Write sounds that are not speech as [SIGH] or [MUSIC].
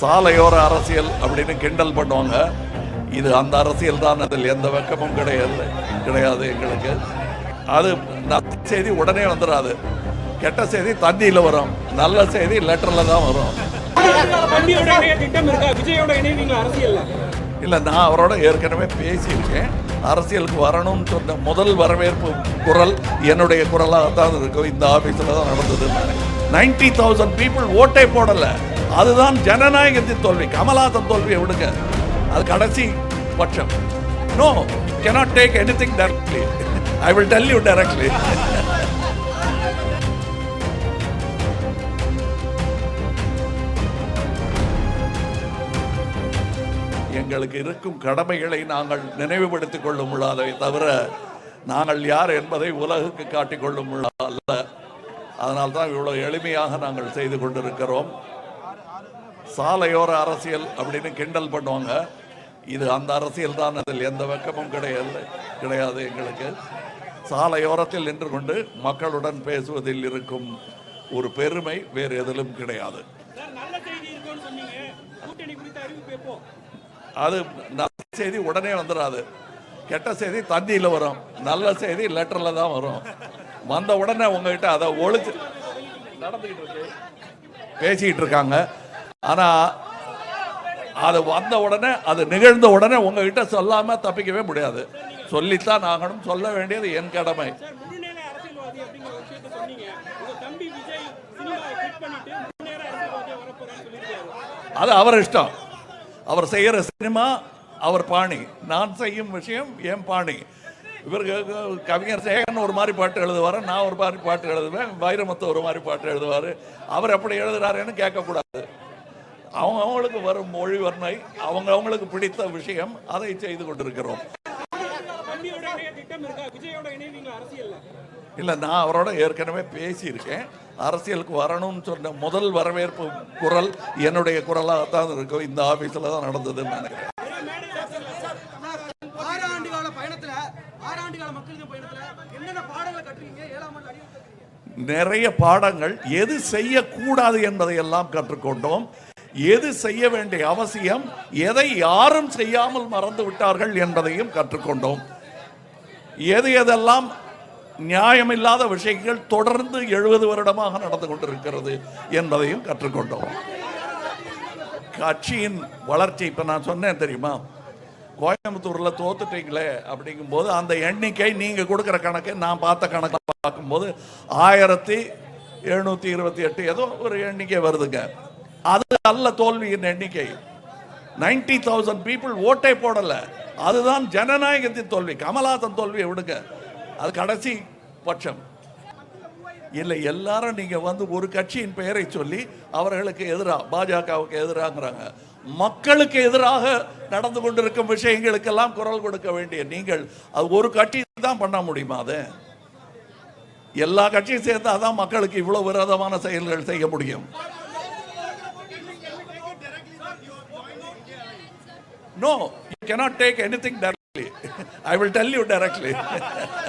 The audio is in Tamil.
சாலையோர அரசியல் அப்படின்னு கிண்டல் பண்ணுவாங்க. இது அந்த அரசியல் தான் அதில் எந்த வெக்கமும் கிடையாது கிடையாது எங்களுக்கு. அது செய்தி உடனே வந்துடாது கெட்ட செய்தி தந்தியில் வரும். நல்ல செய்தி லெட்டரில் தான் வரும். இல்லை நான் அவரோட ஏற்கனவே பேசியிருக்கேன். அரசியலுக்கு வரணும்னு சொன்ன முதல் வரவேற்பு குரல் என்னுடைய குரலாக தான் இருக்கும் இந்த ஆஃபீஸில் தான் நடந்தது நைன்டி தௌசண்ட் பீப்புள் ஓட்டே போடலை. அதுதான் ஜனநாயகத்தின் தோல்வி. கமலாசன் தோல்வியை விடுங்க. அது கடைசி பட்சம். No cannot take anything directly I will tell you directly எங்களுக்கு இருக்கும் கடமைகளை நாங்கள் நினைவுபடுத்திக் கொள்ளும் உள்ளதை தவிர நாங்கள் யார் என்பதை உலகுக்கு காட்டிக்கொள்ளும் கொள்ளும் அல்ல அதனால் தான் இவ்வளவு எளிமையாக நாங்கள் செய்து கொண்டிருக்கிறோம். சாலையோர அரசியல் அப்படின்னு கிண்டல் பண்ணுவாங்க. இது அந்த அரசியல் தான் அதில் எந்த வெக்கமும் கிடையாது கிடையாது எங்களுக்கு. சாலையோரத்தில் நின்று கொண்டு மக்களுடன் பேசுவதில் இருக்கும் ஒரு பெருமை வேறு எதிலும் கிடையாது. அது நல்ல செய்தி உடனே வந்துடாது கெட்ட செய்தி தந்தியில் வரும். நல்ல செய்தி லெட்டரில் தான் வரும். வந்த உடனே உங்ககிட்ட அதை ஒழிச்சு நடந்துக்கிட்டு இருக்கு. பேசிக்கிட்டு இருக்காங்க. ஆனால் அது வந்த உடனே அது நிகழ்ந்த உடனே உங்ககிட்ட சொல்லாமல் தப்பிக்கவே முடியாது. சொல்லித்தான் ஆகணும். சொல்ல வேண்டியது என் கடமை. அது அவர் இஷ்டம். அவர் செய்கிற சினிமா அவர் பாணி. நான் செய்யும் விஷயம் என் பாணி. இவருக்கு கவிஞர் சேகன் ஒரு மாதிரி பாட்டு எழுதுவார் நான் ஒரு மாதிரி பாட்டு எழுதுவேன் வைரமுத்து ஒரு மாதிரி பாட்டு எழுதுவார். அவர் எப்படி எழுதுறாருன்னு கேட்கக்கூடாது. அவங்க அவங்களுக்கு வரும் மொழி வர்ணை அவங்க அவங்களுக்கு பிடித்த விஷயம் அதை செய்து கொண்டிருக்கிறோம். இல்லை நான் அவரோட ஏற்கனவே பேசியிருக்கேன். அரசியலுக்கு வரணும்னு சொன்ன முதல் வரவேற்பு குரல் என்னுடைய குரலாக தான் இருக்கும். இந்த ஆஃபீஸில் தான் நடந்ததுன்னு நினைக்கிறேன். நிறைய பாடங்கள் எது செய்யக்கூடாது என்பதை எல்லாம் கற்றுக்கொண்டோம். எது செய்ய வேண்டிய அவசியம் எதை யாரும் செய்யாமல் மறந்து விட்டார்கள் என்பதையும் கற்றுக்கொண்டோம். எது எதெல்லாம் நியாயமில்லாத விஷயங்கள் தொடர்ந்து எழுபது வருடமாக நடந்து கொண்டிருக்கிறது என்பதையும் கற்றுக்கொண்டோம். கட்சியின் வளர்ச்சி இப்ப நான் சொன்னேன் தெரியுமா? கோயம்புத்தூர்ல தோத்துட்டீங்களே அப்படிங்கும்போது அந்த எண்ணிக்கை நீங்க கொடுக்குற கணக்கை நான் பார்த்த கணக்கை பார்க்கும்போது ஆயிரத்தி எழுநூத்தி இருபத்தி எட்டு ஏதோ ஒரு எண்ணிக்கை வருதுங்க. அது அல்ல தோல்வியின் எண்ணிக்கை. நைன்டி தௌசண்ட் பீப்புள் ஓட்டே போடல. அதுதான் ஜனநாயகத்தின் தோல்வி. கமலாசன் தோல்வியை விடுங்க. அது கடைசி பட்சம். இல்லை எல்லாரும் நீங்க வந்து ஒரு கட்சியின் பெயரை சொல்லி அவர்களுக்கு எதிராக பாஜகவுக்கு எதிராங்கிறாங்க. மக்களுக்கு எதிராக நடந்து கொண்டிருக்கும் விஷயங்களுக்கெல்லாம் குரல் கொடுக்க வேண்டிய நீங்கள் அது ஒரு கட்சி தான் பண்ண முடியுமா அது? எல்லா கட்சியும் சேர்ந்து அதான் மக்களுக்கு இவ்வளவு விரோதமான செயல்கள் செய்ய முடியும். No, you cannot take anything directly. [LAUGHS] I will tell you directly. [LAUGHS]